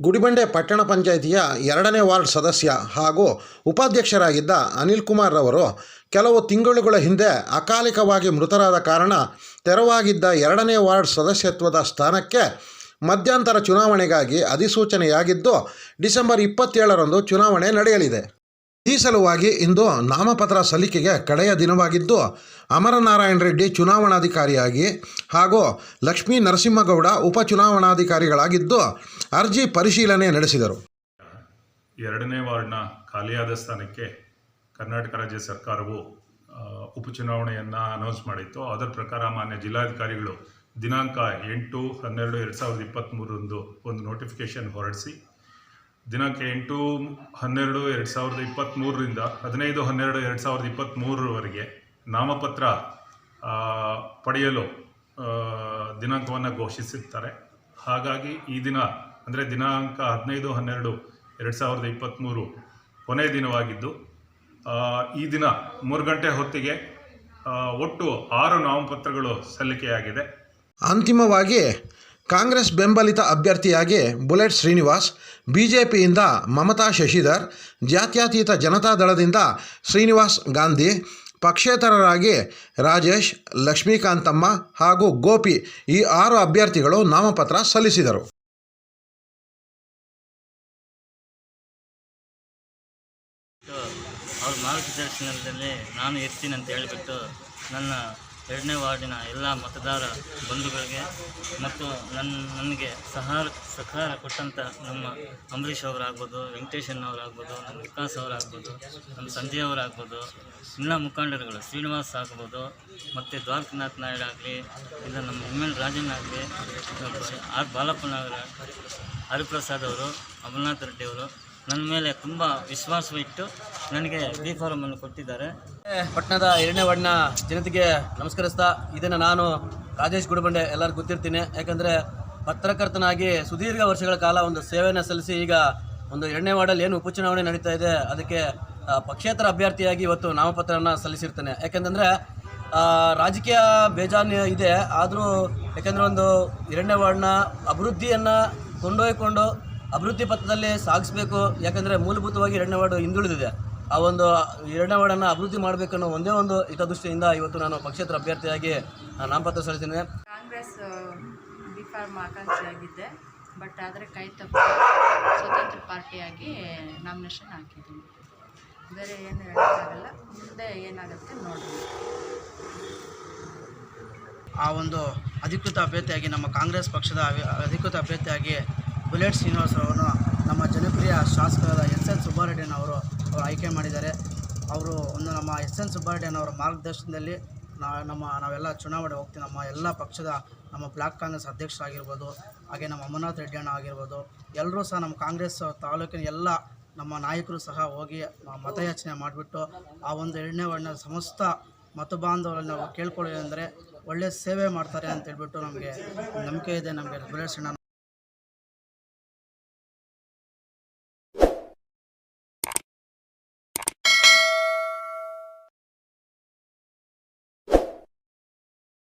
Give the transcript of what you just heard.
ಗುಡಿಬಂಡೆ ಪಟ್ಟಣ ಪಂಚಾಯಿತಿಯ ಎರಡನೇ ವಾರ್ಡ್ ಸದಸ್ಯ ಹಾಗೂ ಉಪಾಧ್ಯಕ್ಷರಾಗಿದ್ದ ಅನಿಲ್ ಕುಮಾರ್ ರವರು ಕೆಲವು ತಿಂಗಳುಗಳ ಹಿಂದೆ ಅಕಾಲಿಕವಾಗಿ ಮೃತರಾದ ಕಾರಣ ತೆರವಾಗಿದ್ದ ಎರಡನೇ ವಾರ್ಡ್ ಸದಸ್ಯತ್ವದ ಸ್ಥಾನಕ್ಕೆ ಮಧ್ಯಂತರ ಚುನಾವಣೆಗಾಗಿ ಅಧಿಸೂಚನೆಯಾಗಿದ್ದು ಡಿಸೆಂಬರ್ ಇಪ್ಪತ್ತೇಳರಂದು ಚುನಾವಣೆ ನಡೆಯಲಿದೆ. ಈ ಸಲುವಾಗಿ ಇಂದು ನಾಮಪತ್ರ ಸಲ್ಲಿಕೆಗೆ ಕಡೆಯ ದಿನವಾಗಿದ್ದು, ಅಮರನಾರಾಯಣ ರೆಡ್ಡಿ ಚುನಾವಣಾಧಿಕಾರಿಯಾಗಿ ಹಾಗೂ ಲಕ್ಷ್ಮೀ ನರಸಿಂಹಗೌಡ ಉಪಚುನಾವಣಾಧಿಕಾರಿಗಳಾಗಿದ್ದು, ಅರ್ಜಿ ಪರಿಶೀಲನೆ ನಡೆಸಿದರು. ಎರಡನೇ ವಾರ್ಡ್ನ ಖಾಲಿಯಾದ ಸ್ಥಾನಕ್ಕೆ ಕರ್ನಾಟಕ ರಾಜ್ಯ ಸರ್ಕಾರವು ಉಪಚುನಾವಣೆಯನ್ನು ಅನೌನ್ಸ್ ಮಾಡಿತ್ತು. ಅದರ ಪ್ರಕಾರ ಮಾನ್ಯ ಜಿಲ್ಲಾಧಿಕಾರಿಗಳು ದಿನಾಂಕ ಎಂಟು ಹನ್ನೆರಡು ಎರಡು ಸಾವಿರದ ಇಪ್ಪತ್ತ್ಮೂರರಂದು ಒಂದು ನೋಟಿಫಿಕೇಷನ್ ಹೊರಡಿಸಿ ದಿನಾಂಕ ಎಂಟು ಹನ್ನೆರಡು ಎರಡು ಸಾವಿರದ ಇಪ್ಪತ್ತ್ಮೂರರಿಂದ ಹದಿನೈದು ಹನ್ನೆರಡು ಎರಡು ಸಾವಿರದ ಇಪ್ಪತ್ತ್ಮೂರರವರೆಗೆ ನಾಮಪತ್ರ ಪಡೆಯಲು ದಿನಾಂಕವನ್ನು ಘೋಷಿಸಿರ್ತಾರೆ. ಹಾಗಾಗಿ ಈ ದಿನ, ಅಂದರೆ ದಿನಾಂಕ ಹದಿನೈದು ಹನ್ನೆರಡು ಎರಡು ಸಾವಿರದ ಇಪ್ಪತ್ತ್ಮೂರು ಕೊನೆಯ ದಿನವಾಗಿದ್ದು ಈ ದಿನ ಮೂರು ಗಂಟೆ ಹೊತ್ತಿಗೆ ಒಟ್ಟು ಆರು ನಾಮಪತ್ರಗಳು ಸಲ್ಲಿಕೆಯಾಗಿದೆ. ಅಂತಿಮವಾಗಿ ಕಾಂಗ್ರೆಸ್ ಬೆಂಬಲಿತ ಅಭ್ಯರ್ಥಿಯಾಗಿ ಬುಲೆಟ್ ಶ್ರೀನಿವಾಸ್ ಬಿ ಜೆ ಪಿಯಿಂದ ಮಮತಾ ಶಶಿಧರ್, ಜಾತ್ಯತೀತ ಜನತಾದಳದಿಂದ ಶ್ರೀನಿವಾಸ್ ಗಾಂಧಿ, ಪಕ್ಷೇತರರಾಗಿ ರಾಜೇಶ್, ಲಕ್ಷ್ಮೀಕಾಂತಮ್ಮ ಹಾಗೂ ಗೋಪಿ ಈ ಆರು ಅಭ್ಯರ್ಥಿಗಳು ನಾಮಪತ್ರ ಸಲ್ಲಿಸಿದರು. ಅವ್ರ ಮಾರ್ಗದರ್ಶನದಲ್ಲಿ ನಾನು ಇರ್ತೀನಿ ಅಂತ ಹೇಳಿಬಿಟ್ಟು ನನ್ನ ಎರಡನೇ ವಾರ್ಡಿನ ಎಲ್ಲ ಮತದಾರ ಬಂಧುಗಳಿಗೆ ಮತ್ತು ನನ್ನ ನನಗೆ ಸಹಾರ ಸಹಕಾರ ಕೊಟ್ಟಂಥ ನಮ್ಮ ಅಂಬರೀಷ್ ಅವರಾಗ್ಬೋದು ವೆಂಕಟೇಶಣ್ಣವರಾಗ್ಬೋದು ನಮ್ಮ ವಿಕಾಸ್ ಅವರಾಗ್ಬೋದು, ನಮ್ಮ ಸಂಜಯ್ ಅವರಾಗ್ಬೋದು, ಎಲ್ಲ ಮುಖಂಡರುಗಳು, ಶ್ರೀನಿವಾಸ್ ಆಗ್ಬೋದು, ಮತ್ತು ದ್ವಾರಕನಾಥ್ ನಾಯ್ಡು ಆಗಲಿ, ಇಲ್ಲ ನಮ್ಮ ಎಂ ಎಲ್ ರಾಜನ್ ಆಗಲಿ ಆರ್ ಬಾಲಪ್ಪನವರ ಹರಿಪ್ರಸಾದ್ ಅವರು ಅಮರನಾಥ್ ರೆಡ್ಡಿ ಅವರು ನನ್ನ ಮೇಲೆ ತುಂಬ ವಿಶ್ವಾಸವಿಟ್ಟು ನನಗೆ ಬಿ ಅನ್ನು ಕೊಟ್ಟಿದ್ದಾರೆ. ಪಟ್ಟಣದ ಎರಡನೇ ವಾರ್ಡ್ನ ಜನತೆಗೆ ನಮಸ್ಕರಿಸ್ತಾ ಇದನ್ನು ನಾನು ರಾಜೇಶ್ ಗುಡಬಂಡೆ ಎಲ್ಲರಿಗೂ ಗೊತ್ತಿರ್ತೀನಿ. ಯಾಕಂದರೆ ಪತ್ರಕರ್ತನಾಗಿ ಸುದೀರ್ಘ ವರ್ಷಗಳ ಕಾಲ ಒಂದು ಸೇವೆಯನ್ನು ಸಲ್ಲಿಸಿ ಈಗ ಒಂದು ಎರಡನೇ ವಾರ್ಡಲ್ಲಿ ಏನು ಉಪಚುನಾವಣೆ ನಡೀತಾ ಇದೆ, ಅದಕ್ಕೆ ಪಕ್ಷೇತರ ಅಭ್ಯರ್ಥಿಯಾಗಿ ಇವತ್ತು ನಾಮಪತ್ರವನ್ನು ಸಲ್ಲಿಸಿರ್ತೇನೆ. ಯಾಕೆಂತಂದರೆ ರಾಜಕೀಯ ಬೇಜಾನ್ ಇದೆ, ಆದರೂ ಯಾಕೆಂದರೆ ಒಂದು ಎರಡನೇ ವಾರ್ಡ್ನ ಅಭಿವೃದ್ಧಿಯನ್ನು ಕೊಂಡೊಯ್ಕೊಂಡು ಅಭಿವೃದ್ಧಿ ಪಥದಲ್ಲಿ ಸಾಗಿಸಬೇಕು ಯಾಕಂದರೆ ಮೂಲಭೂತವಾಗಿ ಎರಡನೇ ವಾರ್ಡು ಹಿಂದುಳಿದಿದೆ. ಆ ಒಂದು ಎರಡನೇ ವಾರ್ಡನ್ನು ಅಭಿವೃದ್ಧಿ ಮಾಡಬೇಕನ್ನೋ ಒಂದೇ ಒಂದು ಹಿತದೃಷ್ಟಿಯಿಂದ ಇವತ್ತು ನಾನು ಪಕ್ಷೇತರ ಅಭ್ಯರ್ಥಿಯಾಗಿ ನಾಮಪತ್ರ ಸಲ್ಲಿಸಿದ್ದೇನೆ. ಕಾಂಗ್ರೆಸ್ ಬಿ ಫಾರ್ಮ್ ಆಕಾಂಕ್ಷಿಯಾಗಿದ್ದೆ ಬಟ್ ಆದರೆ ಕೈ ತಪ್ಪು ಸ್ವತಂತ್ರ ಪಾರ್ಟಿಯಾಗಿ ನಾಮಿನೇಷನ್ ಹಾಕಿದ್ದೀನಿ. ಬೇರೆ ಏನು ಹೇಳೋಕ್ಕಾಗಲ್ಲ. ಮುಂದೆ ಏನಾಗುತ್ತೆ ನೋಡೋಣ. ಆ ಒಂದು ಅಧಿಕೃತ ಅಭ್ಯರ್ಥಿಯಾಗಿ ನಮ್ಮ ಕಾಂಗ್ರೆಸ್ ಪಕ್ಷದ ಅಧಿಕೃತ ಅಭ್ಯರ್ಥಿಯಾಗಿ ಬುಲೆಟ್ ಶ್ರೀನಿವಾಸರವರನ್ನು ನಮ್ಮ ಜನಪ್ರಿಯ ಶಾಸಕರಾದ ಎಸ್ ಎನ್ ಸುಬ್ಬಾರೆಡ್ಡಿಯನ್ನವರು ಅವರು ಆಯ್ಕೆ ಮಾಡಿದ್ದಾರೆ. ಅವರು ಒಂದು ನಮ್ಮ ಎಸ್ ಎನ್ ಸುಬ್ಬಾರೆಡ್ಡಿಯನ್ನವರ ಮಾರ್ಗದರ್ಶನದಲ್ಲಿ ನಾ ನಮ್ಮ ನಾವೆಲ್ಲ ಚುನಾವಣೆ ಹೋಗ್ತೀವಿ. ನಮ್ಮ ಎಲ್ಲ ಪಕ್ಷದ ನಮ್ಮ ಬ್ಲಾಕ್ ಕಾಂಗ್ರೆಸ್ ಅಧ್ಯಕ್ಷರಾಗಿರ್ಬೋದು ಹಾಗೆ ನಮ್ಮ ಅಮರನಾಥ್ ರೆಡ್ಡಿ ಅಣ್ಣ ಆಗಿರ್ಬೋದು, ಎಲ್ಲರೂ ಸಹ ನಮ್ಮ ಕಾಂಗ್ರೆಸ್ ತಾಲೂಕಿನ ಎಲ್ಲ ನಮ್ಮ ನಾಯಕರು ಸಹ ಹೋಗಿ ಮತಯಾಚನೆ ಮಾಡಿಬಿಟ್ಟು ಆ ಒಂದು ಎರಡನೇ ವರ್ಣ ಸಮಸ್ತ ಮತಬಾಂಧವರಲ್ಲಿ ನಾವು ಕೇಳ್ಕೊಳ್ಳೋದಂದರೆ ಒಳ್ಳೆಯ ಸೇವೆ ಮಾಡ್ತಾರೆ ಅಂತ ಹೇಳ್ಬಿಟ್ಟು ನಮಗೆ ನಂಬಿಕೆ ಇದೆ. ನಮಗೆ ಅಣ್ಣ